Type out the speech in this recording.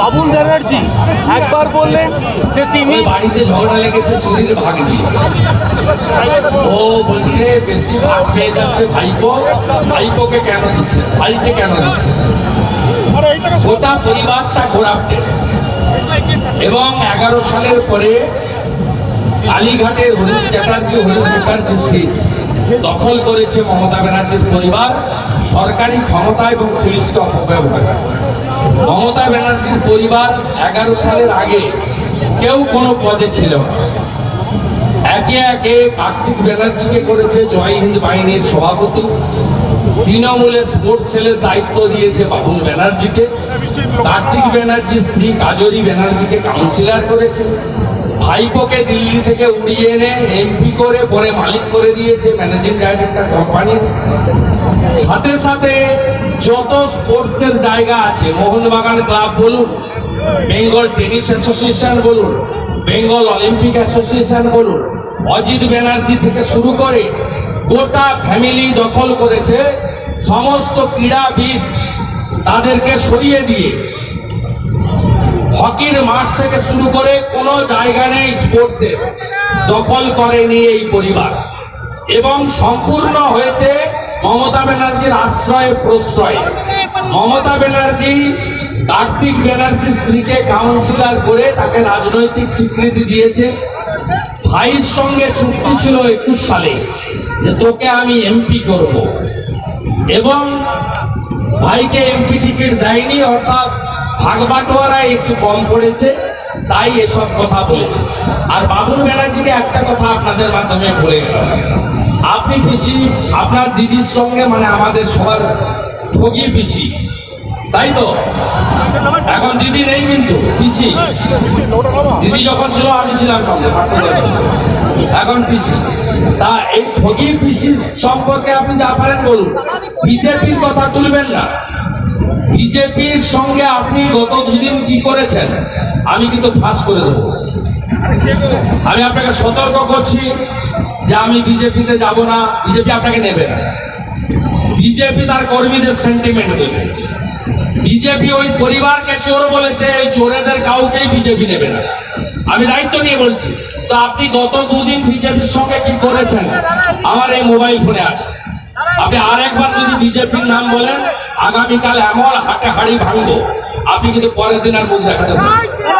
বাবুল ব্যানার্জি একবার বললেন যে তিনি বাড়িতে ঝগড়া লেগেছে, চুরির ভাগ নিয়ে ও বলছে, বেশি ভাগ পেয়ে যাচ্ছে ভাইপো। ভাইপোকে কেন দিচ্ছে? ভাইকে কেন দিচ্ছে? গোটা পরিবারটা করাপ্টেড এবং এগারো সালের পরে কালীঘাটের হরিশ চ্যাটার্জি, হরিশ মুখার্জি স্ট্রিট দখল করেছে মমতা ব্যানার্জির পরিবার। সরকারি ক্ষমতা এবং পুলিশকে অপব্যবহার। করে। মমতা ব্যানার্জির পরিবার এগারো সালের আগে কেউ কোনো পদে ছিল একে একে কার্তিক ব্যানার্জিকে করেছে জয় হিন্দ বাহিনীর সভাপতি। তৃণমূলের স্পোর্টস সেলের দায়িত্ব দিয়েছে বাবুল ব্যানার্জিকে। কার্তিক ব্যানার্জির স্ত্রী কাজরি ব্যানার্জিকে কাউন্সিলর করেছে। ভাইপোকে দিল্লি থেকে উড়িয়ে এনে এমপি করে, পরে মালিক করে দিয়েছে ম্যানেজিং ডাইরেক্টর কোম্পানির সাথে সাথে যত স্পোর্টসের জায়গা আছে, মোহনবাগান ক্লাব বলুন, বেঙ্গল টেনিস অ্যাসোসিয়েশন বলুন, বেঙ্গল অলিম্পিক অ্যাসোসিয়েশন বলুন, অজিত ব্যানার্জি থেকে শুরু করে গোটা ফ্যামিলি দখল করেছে, সমস্ত ক্রীড়াবিদ তাদেরকে সরিয়ে দিয়ে হকির মাঠ থেকে শুরু করে কোনো জায়গা নেই স্পোর্টসে দখল করেনি এই পরিবার। এবং সম্পূর্ণ হয়েছে মমতা ব্যানার্জির আশ্রয় প্রশ্রয়। মমতা ব্যানার্জি কার্তিক ব্যানার্জির স্ত্রীকে কাউন্সিলর করে তাকে রাজনৈতিক স্বীকৃতি দিয়েছে। ভাইয়ের সঙ্গে চুক্তি ছিল একুশ সালে যে তোকে আমি এমপি করব। এবং ভাইকে এমপি টিকিট দেয়নি, অর্থাৎ ভাগবাটোয়ারা একটু কম পড়েছে, তাই এসব কথা বলেছে। আর বাবুল ব্যানার্জিকে একটা কথা আপনাদের মাধ্যমে বলে গেলাম। আপনি পিসি, আপনার দিদির সঙ্গে মানে আমাদের সবার ঠগি পিসি, তাই তো? এখন দিদি নেই কিন্তু, পিসি। দিদি যখন ছিল, আমি ছিলাম সঙ্গে এখন পিসি। তা এই ঠগি পিসি সম্পর্কে আপনি যা পারেন বলুন। বিজেপির কথা তুলবেন না। বিজেপির সঙ্গে আপনি গত দুদিন কি করেছেন? আমি কিন্তু ফাঁস করে দেবো। আমি আপনাকে সতর্ক করছি যে আমি বিজেপিতে যাব না, বিজেপি আপনাকে নেবে না। বিজেপি তার কর্মীদের সেন্টিমেন্ট দেবে। বিজেপি ওই পরিবারকে চোর বলেছে, এই চোরেদের কাউকেই বিজেপি নেবে না। আমি দায়িত্ব নিয়ে বলছি, তো আপনি গত দুদিন বিজেপির সঙ্গে কি করেছেন? আমার এই মোবাইল ফোনে আছে। আপনি আরেকবার যদি বিজেপির নাম বলেন আগামীকাল এমন হাটে হাড়ি ভাঙবো আপনি কিন্তু পরের দিন আর মুখ দেখাতে পারবেন।